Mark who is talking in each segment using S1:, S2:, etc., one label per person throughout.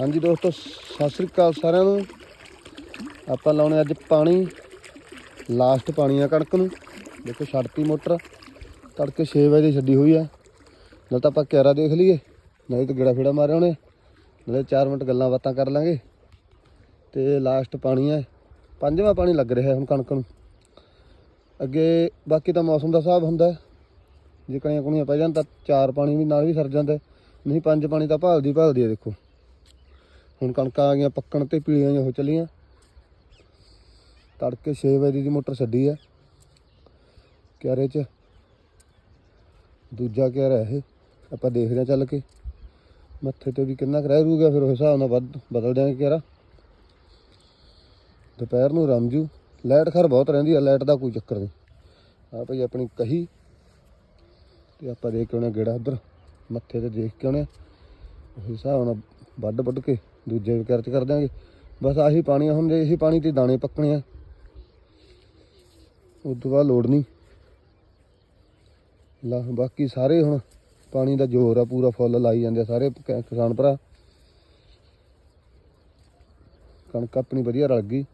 S1: ਹਾਂਜੀ ਦੋਸਤੋ, ਸਤਿ ਸ੍ਰੀ ਅਕਾਲ ਸਾਰਿਆਂ ਨੂੰ। ਆਪਾਂ ਲਾਉਣੇ ਅੱਜ ਪਾਣੀ ਲਾਸਟ ਪਾਣੀ ਆ ਕਣਕ ਨੂੰ। ਦੇਖੋ, ਛੱਡਤੀ ਮੋਟਰ, ਤੜਕੇ 6 ਵਜੇ ਦੀ ਛੱਡੀ ਹੋਈ ਆ। ਨਾਲ ਤਾਂ ਆਪਾਂ ਕਿਆਰਾ ਦੇਖ ਲਈਏ ਨਹੀਂ ਤਾਂ ਗੇੜਾ ਫੇੜਾ ਮਾਰਿਆ ਉਹਨੇ। ਨਾਲੇ 4 ਮਿੰਟ ਗੱਲਾਂ ਬਾਤਾਂ ਕਰ ਲਾਂਗੇ। ਤੇ ਲਾਸਟ ਪਾਣੀ ਹੈ ਪੰਜਵਾਂ ਪਾਣੀ ਲੱਗ ਰਿਹਾ ਹੁਣ ਕਣਕ ਨੂੰ। ਅੱਗੇ ਬਾਕੀ ਤਾਂ ਮੌਸਮ ਦਾ ਹਿਸਾਬ ਹੁੰਦਾ। ਜੇ ਕਣੀਆਂ ਕੁਣੀਆਂ ਪੈ ਜਾਣ ਤਾਂ ਚਾਰ ਪਾਣੀ ਵੀ ਨਾਲ ਵੀ ਸਰ ਜਾਂਦਾ। ਨਹੀਂ, ਪੰਜ ਪਾਣੀ ਤਾਂ ਭਾਲਦੀ ਭਾਲਦੀ ਆ, ਦੇਖੋ। ਹੁਣ ਕਣਕਾਂ ਆ ਗਈਆਂ, ਪੱਕਣ ਤੇ ਪੀਲੀਆਂ ਜਿਹੀਆਂ ਹੋ ਚੱਲੀਆਂ। ਤੜਕੇ 6 ਵਜੇ ਦੀ ਮੋਟਰ ਛੱਡੀ ਆ। ਕਿਆਰੇ 'ਚ। ਦੂਜਾ ਕਿਆਰਾ ਇਹ, ਆਪਾਂ ਦੇਖਦੇ ਹਾਂ ਚੱਲ ਕੇ। ਮੱਥੇ ਤੇ ਵੀ ਕਿੰਨਾ ਕੁ ਰਹਿ ਰੂਗਾ ਫਿਰ ਉਸ ਹਿਸਾਬ ਨਾਲ ਵੱਧ, ਬਦਲ ਦਿਆਂਗੇ ਕਿਆਰਾ। ਦੁਪਹਿਰ ਨੂੰ ਰਮਜੂ, ਲਾਈਟ ਖਰ ਬਹੁਤ ਰਹਿੰਦੀ ਆ, ਲਾਈਟ ਦਾ ਕੋਈ ਚੱਕਰ ਨਹੀਂ। ਆ ਭਈ ਆਪਣੀ ਕਹੀ, ਤੇ ਆਪਾਂ ਦੇਖ ਕੇ ਆਉਣਾ ਗੇੜਾ ਉਧਰ। ਮੱਥੇ ਤੇ ਦੇਖ ਕੇ ਆਉਣੇ ਉਸ ਹਿਸਾਬ ਨਾਲ ਵੱਢ ਵੱਢ ਕੇ। ਦੂਜੇ ਵਿਕਾਰ ਚ ਕਰ ਦਿਆਂਗੇ। ਬਸ ਆਹੀ ਪਾਣੀ ਆ, ਹੁਣ ਜੇ ਇਹੀ ਪਾਣੀ ਤੇ ਦਾਣੇ ਪੱਕਣੇ ਆ। ਉਸ ਤੋਂ ਬਾਅਦ ਲੋੜ ਨਹੀਂ ਲਾ ਬਾਕੀ ਸਾਰੇ ਹੁਣ ਪਾਣੀ ਦਾ ਜ਼ੋਰ ਆ ਪੂਰਾ ਫੁੱਲ ਲਾਈ ਜਾਂਦੇ ਆ ਸਾਰੇ ਕਿਸਾਨ ਭਰਾ। ਕਣਕ ਆਪਣੀ ਵਧੀਆ ਰਲ ਗਈ।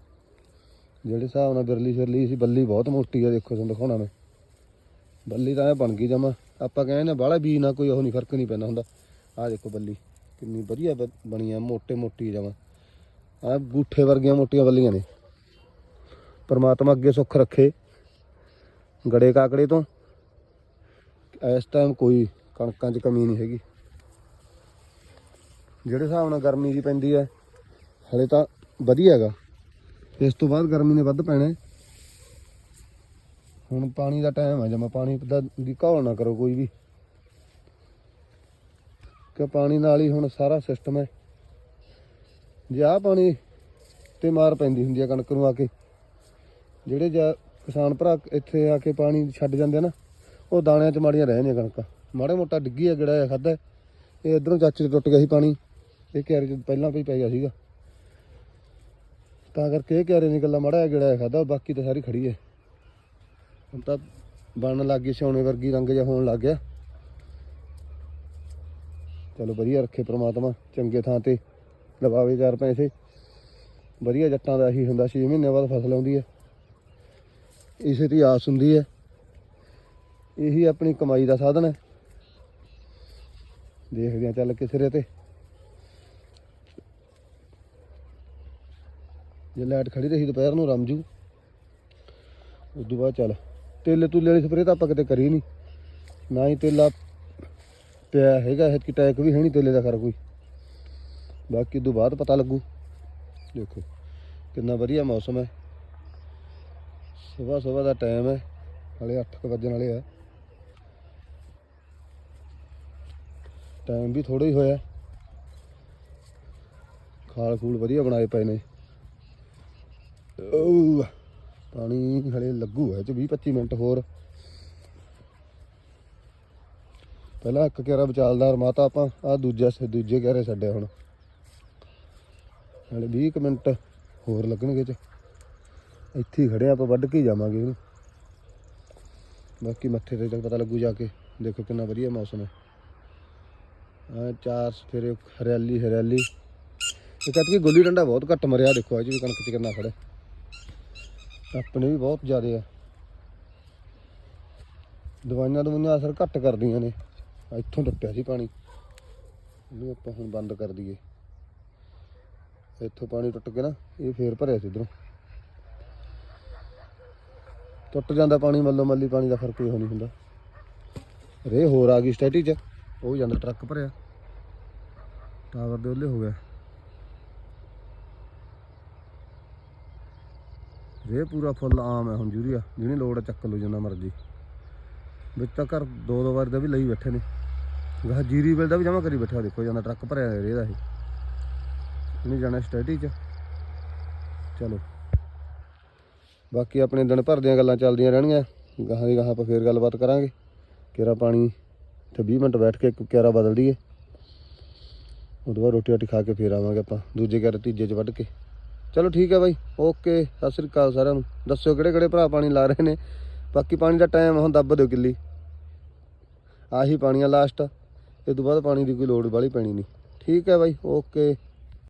S1: ਜਿਹੜੇ ਹਿਸਾਬ ਨਾਲ ਬਿਰਲੀ ਸ਼ਿਰਲੀ ਸੀ ਬੱਲੀ ਬਹੁਤ ਮੋਟੀ ਆ ਦੇਖੋ ਤੁਹਾਨੂੰ ਦਿਖਾਉਣਾ ਮੈਂ। ਬੱਲੀ ਤਾਂ ਐ ਬਣ ਗਈ ਜਮਾ। ਆਪਾਂ ਕਹਿੰਦੇ ਨੇ ਬਾਹਲਾ ਬੀਜ ਨਾਲ ਕੋਈ ਉਹ ਨਹੀਂ ਫ਼ਰਕ ਨਹੀਂ ਪੈਂਦਾ ਹੁੰਦਾ। ਆਹ ਦੇਖੋ ਬੱਲੀ। ਕਿੰਨੀ ਵਧੀਆ ਬ- ਬਣੀ ਆ ਮੋਟੇ ਮੋਟੀ ਜਮਾ। ਆ ਗੂਠੇ ਵਰਗੀਆਂ ਮੋਟੀਆਂ ਬੱਲੀਆਂ ਨੇ। ਪਰਮਾਤਮਾ ਅੱਗੇ ਸੁੱਖ ਰੱਖੇ। ਗੜੇ ਕਾਕੜੇ ਤੋਂ। ਇਸ ਟਾਈਮ ਕੋਈ ਕਣਕਾਂ 'ਚ ਕਮੀ ਨਹੀਂ ਹੈਗੀ। ਜਿਹੜੇ ਹਿਸਾਬ ਨਾਲ ਗਰਮੀ ਜੀ ਪੈਂਦੀ ਹੈ, ਹਲੇ ਤਾਂ ਵਧੀਆ ਹੈਗਾ। ਇਸ ਤੋਂ ਬਾਅਦ ਗਰਮੀ ਨੇ ਵੱਧ ਪੈਣਾ ਹੈ। ਹੁਣ ਪਾਣੀ ਦਾ ਟਾਈਮ ਹੈ ਜਮਾ। ਪਾਣੀ ਦਾ ਦੀ ਘੋਲ ਨਾ ਕਰੋ ਕੋਈ ਵੀ। ਕਿ ਪਾਣੀ ਨਾਲ ਹੀ ਹੁਣ ਸਾਰਾ ਸਿਸਟਮ ਹੈ। ਜੇ ਆਹ ਪਾਣੀ ਤੇ ਮਾਰ ਪੈਂਦੀ ਹੁੰਦੀ ਆ ਕਣਕ ਨੂੰ ਆ ਕੇ, ਜਿਹੜੇ ਜਾ ਕਿਸਾਨ ਭਰਾ ਇੱਥੇ ਆ ਕੇ ਪਾਣੀ ਛੱਡ ਜਾਂਦੇ ਨਾ, ਉਹ ਦਾਣਿਆਂ 'ਚ ਮਾੜੀਆਂ ਰਹਿ ਜਾਂਦੀਆਂ ਕਣਕਾਂ। ਮਾੜਾ ਮੋਟਾ ਡਿੱਗੀ ਆ ਜਿਹੜਾ ਖਾਦਾ ਇਹ ਇਧਰੋਂ ਚਾਚੇ ਤੋਂ ਟੁੱਟ ਗਿਆ ਸੀ ਪਾਣੀ, ਇਹ ਕਿਆਰੇ 'ਚ ਪਹਿਲਾਂ ਵੀ ਪੈ ਗਿਆ ਸੀਗਾ। ਤਾਂ ਕਰਕੇ ਇਹ ਕਿਆਰੇ ਨਿਕਲਦਾ ਮਾੜਾ ਜਿਹਾ ਗੇੜਾ ਖਾਦਾ ਬਾਕੀ ਤਾਂ ਸਾਰੀ ਖੜੀ ਹੈ। ਹੁਣ ਤਾਂ ਬਣਨ ਲੱਗ ਗਈ ਸੋਨੇ ਵਰਗੀ ਰੰਗ ਜਿਹਾ ਹੋਣ ਲੱਗ ਗਿਆ। ਚਲੋ ਵਧੀਆ ਰੱਖੇ ਪ੍ਰਮਾਤਮਾ, ਚੰਗੇ ਥਾਂ ਤੇ ਲਵਾਵੇ ਚਾਰ ਪੈਸੇ। ਵਧੀਆ ਜੱਟਾਂ ਦਾ ਇਹੀ ਹੁੰਦਾ 6 ਮਹੀਨੇ ਬਾਅਦ ਫਸਲ ਆਉਂਦੀ ਹੈ। ਇਸੇ ਦੀ ਆਸ ਹੁੰਦੀ ਹੈ। ਇਹੀ ਆਪਣੀ ਕਮਾਈ ਦਾ ਸਾਧਨ ਹੈ। ਦੇਖਦੇ ਹਾਂ ਚੱਲ ਕਿਸੇ ਸਿਰੇ ਤੇ। ਜੇ ਲਾਈਟ ਖੜੀ ਰਹੀ ਦੁਪਹਿਰ ਨੂੰ, ਰਮਜੂ। ਤੋਂ ਬਾਅਦ ਚੱਲ। ਤੇਲੇ ਤੁਲੇ ਵਾਲੀ ਸਪਰੇਅ ਤਾਂ ਆਪਾਂ ਕਿਤੇ ਕਰੀ ਨਹੀਂ। ਨਾ ਹੀ ਤੇਲਾ ਪਿਆ ਹੈਗਾ ਇਹ ਕਿ ਟੈਕ ਵੀ ਹੈ ਨਹੀਂ ਤੇਲੇ ਦਾ ਖਰ ਕੋਈ। ਬਾਕੀ ਤੋਂ ਬਾਅਦ ਪਤਾ ਲੱਗੂ। ਦੇਖੋ, ਕਿੰਨਾ ਵਧੀਆ ਮੌਸਮ ਹੈ। ਸਵੇਰ ਸਵੇਰ ਦਾ ਟਾਈਮ ਹੈ ਹਲੇ 8 ਵਜਣ ਵਾਲੇ ਆ। ਟਾਈਮ ਵੀ ਥੋੜਾ ਹੀ ਹੋਇਆ। ਖਾਲ ਖੂਲ ਵਧੀਆ ਬਣਾਏ ਪਏ ਨੇ। ਪਾਣੀ ਹਲੇ ਲੱਗੂ ਹੈ ਚ 20 25 ਮਿੰਟ ਹੋਰ। ਪਹਿਲਾਂ ਇੱਕ ਕਿਆਰਾ ਵਿਚਾਲਦਾ ਮਾਤਾ ਆਪਾਂ ਆ ਦੂਜਾ ਸ- ਦੂਜੇ ਕਿਆਰੇ ਛੱਡਿਆ ਹੁਣ। ਹਲੇ 20 ਕੁ ਮਿੰਟ ਹੋਰ ਲੱਗਣਗੇ ਚ ਇੱਥੇ ਹੀ ਖੜੇ ਆ, ਆਪਾਂ ਵੱਢ ਕੇ ਜਾਵਾਂਗੇ ਇਹਨੂੰ। ਬਾਕੀ ਮੱਥੇ ਤੇ ਤੱਕ ਪਤਾ ਲੱਗੂ ਜਾ ਕੇ ਦੇਖੋ ਕਿੰਨਾ ਵਧੀਆ ਮੌਸਮ ਹੈ। ਆ ਚਾਰ ਸਫੇਰੇ ਹਰਿਆਲੀ ਹਰਿਆਲੀ। ਇਹ ਕਹਿੰਦੇ ਕਿ ਗੁੱਲੀ ਡੰਡਾ ਬਹੁਤ ਘੱਟ ਮਰਿਆ ਦੇਖੋ ਅੱਜ ਵੀ ਕਣਕ ਚ ਕਿੰਨਾ ਖੜਾ ਆਪਣੇ ਵੀ ਬਹੁਤ ਜ਼ਿਆਦੇ ਆ। ਦਵਾਈਆਂ ਦਵਾਈਆਂ ਅਸਰ ਘੱਟ ਕਰਦੀਆਂ ਨੇ। ਇੱਥੋਂ ਟੱਪਿਆ ਸੀ ਪਾਣੀ। ਇਹਨੂੰ ਆਪਾਂ ਹੁਣ ਬੰਦ ਕਰ ਦਈਏ। ਇੱਥੋਂ ਪਾਣੀ ਟੁੱਟ ਕੇ ਨਾ, ਇਹ ਫੇਰ ਭਰਿਆ ਸੀ ਇਧਰੋਂ ਟੁੱਟ ਜਾਂਦਾ ਪਾਣੀ, ਮੱਲੋ ਮੱਲੀ ਪਾਣੀ ਦਾ ਫ਼ਰਕ ਹੀ ਹੋ ਨਹੀਂ ਹੁੰਦਾ। ਰੇ ਹੋਰ ਆ ਗਈ ਸਟੈਟੀ ਚ। ਉਹ ਜਾਂਦਾ ਟਰੱਕ ਭਰਿਆ। ਟਾਵਰ ਦੇ ਉੱਲੇ ਹੋ ਗਿਆ। ਰੇ ਪੂਰਾ ਫੁੱਲ ਆਮ ਹੈ ਹੁਣ ਜੂਰੀਆ ਜਿਹਨੇ ਲੋੜ ਹੈ ਚੱਕ ਲੋ ਜਿੰਨਾ ਮਰਜ਼ੀ। ਵਿੱਚ ਤਾਂ ਘਰ ਦੋ ਦੋ ਵਾਰ ਦਾ ਵੀ ਲਈ ਬੈਠੇ ਨੇ। ਗਾ ਜੀਰੀ ਵੇਲ ਦਾ ਵੀ ਜਮਾ ਕਰੀ ਬੈਠਾ, ਦੇਖੋ ਜਾਂਦਾ ਟਰੱਕ ਭਰਿਆ ਹੋਇਆ ਰੇ ਦਾ ਇਹ। ਇਹਨੇ ਜਾਣਾ ਸਟੈਟੀ ਚ। ਚਲੋ। ਬਾਕੀ ਆਪਣੇ ਦਿਨ ਭਰ ਦੀਆਂ ਗੱਲਾਂ ਚੱਲਦੀਆਂ ਰਹਿਣਗੀਆਂ। ਗਾਹਾਂ ਦੀ ਗਾਹਾਂ ਆਪਾਂ ਫੇਰ ਗੱਲਬਾਤ ਕਰਾਂਗੇ। ਕੇਰਾ ਪਾਣੀ ਤੇ 20 ਮਿੰਟ ਬੈਠ ਕੇ ਇੱਕ ਕਿਆਰਾ ਬਦਲ ਦਈਏ। ਉਦੋਂ ਬਾਅਦ ਰੋਟੀ ਰਾਟੀ ਖਾ ਕੇ ਫੇਰ ਆਵਾਂਗੇ ਆਪਾਂ, ਦੂਜੇ ਕਿਆਰੇ ਤੀਜੇ ਚ ਵੱਢ ਕੇ। ਚਲੋ ਠੀਕ ਹੈ ਬਾਈ। ਓਕੇ, ਸਤਿ ਸ੍ਰੀ ਅਕਾਲ ਸਾਰਿਆਂ ਨੂੰ। ਦੱਸਿਓ ਕਿਹੜੇ ਕਿਹੜੇ ਭਰਾ ਪਾਣੀ ਲਾ ਰਹੇ ਨੇ। ਬਾਕੀ ਪਾਣੀ ਦਾ ਟਾਈਮ ਹੁਣ ਦੱਬ ਦਿਓ ਕਿੱਲੀ। ਆਹੀ ਪਾਣੀ ਆ ਲਾਸਟ ਇਹ ਤੋਂ ਬਾਅਦ ਪਾਣੀ ਦੀ ਕੋਈ ਲੋੜ ਵਾਲੀ ਪੈਣੀ ਨਹੀਂ। ਠੀਕ ਹੈ ਬਾਈ ਓਕੇ।